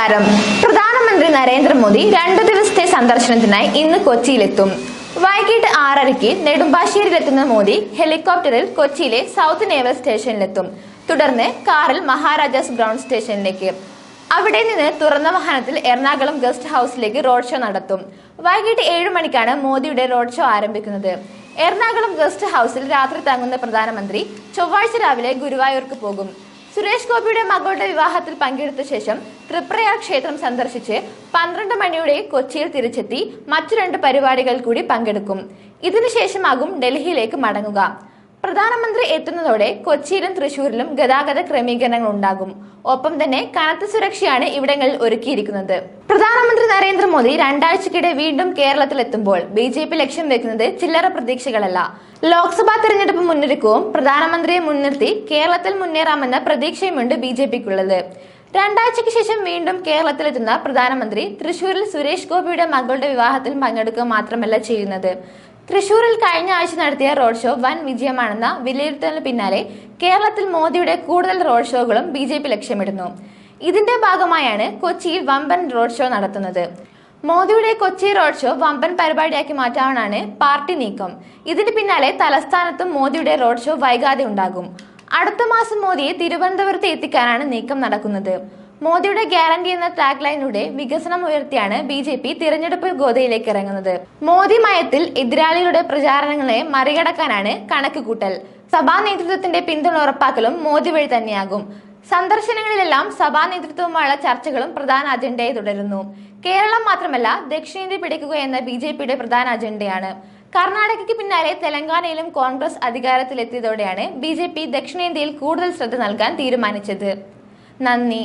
നമസ്കാരം. പ്രധാനമന്ത്രി നരേന്ദ്രമോദി രണ്ടു ദിവസത്തെ സന്ദർശനത്തിനായി ഇന്ന് കൊച്ചിയിലെത്തും. വൈകിട്ട് ആറരയ്ക്ക് നെടുമ്പാശ്ശേരിയിലെത്തുന്ന മോദി ഹെലികോപ്റ്ററിൽ കൊച്ചിയിലെ സൗത്ത് നേവൽ സ്റ്റേഷനിലെത്തും. തുടർന്ന് കാറിൽ മഹാരാജാസ് ഗ്രൗണ്ട് സ്റ്റേഷനിലേക്ക്. അവിടെ നിന്ന് തുറന്ന വാഹനത്തിൽ എറണാകുളം ഗസ്റ്റ് ഹൗസിലേക്ക് റോഡ് ഷോ നടത്തും. വൈകിട്ട് ഏഴു മണിക്കാണ് മോദിയുടെ റോഡ് ഷോ ആരംഭിക്കുന്നത്. എറണാകുളം ഗസ്റ്റ് ഹൗസിൽ രാത്രി തങ്ങുന്ന പ്രധാനമന്ത്രി ചൊവ്വാഴ്ച രാവിലെ ഗുരുവായൂർക്ക് പോകും. സുരേഷ് ഗോപിയുടെ മകളുടെ വിവാഹത്തിൽ പങ്കെടുത്ത ശേഷം തൃപ്രയാർ ക്ഷേത്രം സന്ദർശിച്ച് പന്ത്രണ്ട് മണിയോടെ കൊച്ചിയിൽ തിരിച്ചെത്തി മറ്റു രണ്ട് പരിപാടികൾ കൂടി പങ്കെടുക്കും. ഇതിനുശേഷമാകും ഡൽഹിയിലേക്ക് മടങ്ങുക. പ്രധാനമന്ത്രി എത്തുന്നതോടെ കൊച്ചിയിലും തൃശൂരിലും ഗതാഗത ക്രമീകരണങ്ങൾ ഉണ്ടാകും. ഒപ്പം തന്നെ കനത്ത സുരക്ഷയാണ് ഇവിടങ്ങളിൽ ഒരുക്കിയിരിക്കുന്നത്. പ്രധാനമന്ത്രി നരേന്ദ്രമോദി രണ്ടാഴ്ചക്കിടെ വീണ്ടും കേരളത്തിലെത്തുമ്പോൾ ബി ജെ പി ലക്ഷ്യം വെക്കുന്നത് ചില്ലറ പ്രതീക്ഷകളല്ല. ലോക്സഭാ തെരഞ്ഞെടുപ്പ് മുന്നൊരുക്കവും പ്രധാനമന്ത്രിയെ മുൻനിർത്തി കേരളത്തിൽ മുന്നേറാമെന്ന പ്രതീക്ഷയുമുണ്ട് ബി ജെ പിക്കുള്ളത്. രണ്ടാഴ്ചയ്ക്ക് ശേഷം വീണ്ടും കേരളത്തിലെത്തുന്ന പ്രധാനമന്ത്രി തൃശൂരിൽ സുരേഷ് ഗോപിയുടെ മകളുടെ വിവാഹത്തിൽ പങ്കെടുക്കുക മാത്രമല്ല ചെയ്യുന്നത്. തൃശൂരിൽ കഴിഞ്ഞ ആഴ്ച നടത്തിയ റോഡ് ഷോ വൻ വിജയമാണെന്ന വിലയിരുത്തലിന് പിന്നാലെ കേരളത്തിൽ മോദിയുടെ കൂടുതൽ റോഡ് ഷോകളും ബി ജെ പി ലക്ഷ്യമിടുന്നു. ഇതിന്റെ ഭാഗമായാണ് കൊച്ചിയിൽ വമ്പൻ റോഡ് ഷോ നടത്തുന്നത്. മോദിയുടെ കൊച്ചി റോഡ് ഷോ വമ്പൻ പരിപാടിയാക്കി മാറ്റാനാണ് പാർട്ടി നീക്കം. ഇതിന് പിന്നാലെ തലസ്ഥാനത്തും മോദിയുടെ റോഡ് ഷോ വൈകാതെ ഉണ്ടാകും. അടുത്ത മാസം മോദിയെ തിരുവനന്തപുരത്ത് എത്തിക്കാനാണ് നീക്കം നടക്കുന്നത്. മോദിയുടെ ഗ്യാരണ്ടി എന്ന ടാഗ് ലൈനിലൂടെ വികസനം ഉയർത്തിയാണ് ബി ജെ പി തിരഞ്ഞെടുപ്പ് ഗോതയിലേക്ക് ഇറങ്ങുന്നത്. മോദി മയത്തിൽ എതിരാളികളുടെ പ്രചാരണങ്ങളെ മറികടക്കാനാണ് കണക്കുകൂട്ടൽ സഭാ നേതൃത്വത്തിന്റെ പിന്തുണ ഉറപ്പാക്കലും മോദി വഴി തന്നെയാകും. സന്ദർശനങ്ങളിലെല്ലാം സഭാ നേതൃത്വവുമായുള്ള ചർച്ചകളും പ്രധാന അജണ്ടയായി തുടരുന്നു. കേരളം മാത്രമല്ല ദക്ഷിണേന്ത്യ പിടിക്കുക എന്ന ബി ജെ പിയുടെ പ്രധാന അജണ്ടയാണ്. കർണാടകയ്ക്ക് പിന്നാലെ തെലങ്കാനയിലും കോൺഗ്രസ് അധികാരത്തിലെത്തിയതോടെയാണ് ബി ജെ പി ദക്ഷിണേന്ത്യയിൽ കൂടുതൽ ശ്രദ്ധ നൽകാൻ തീരുമാനിച്ചത്. നന്ദി.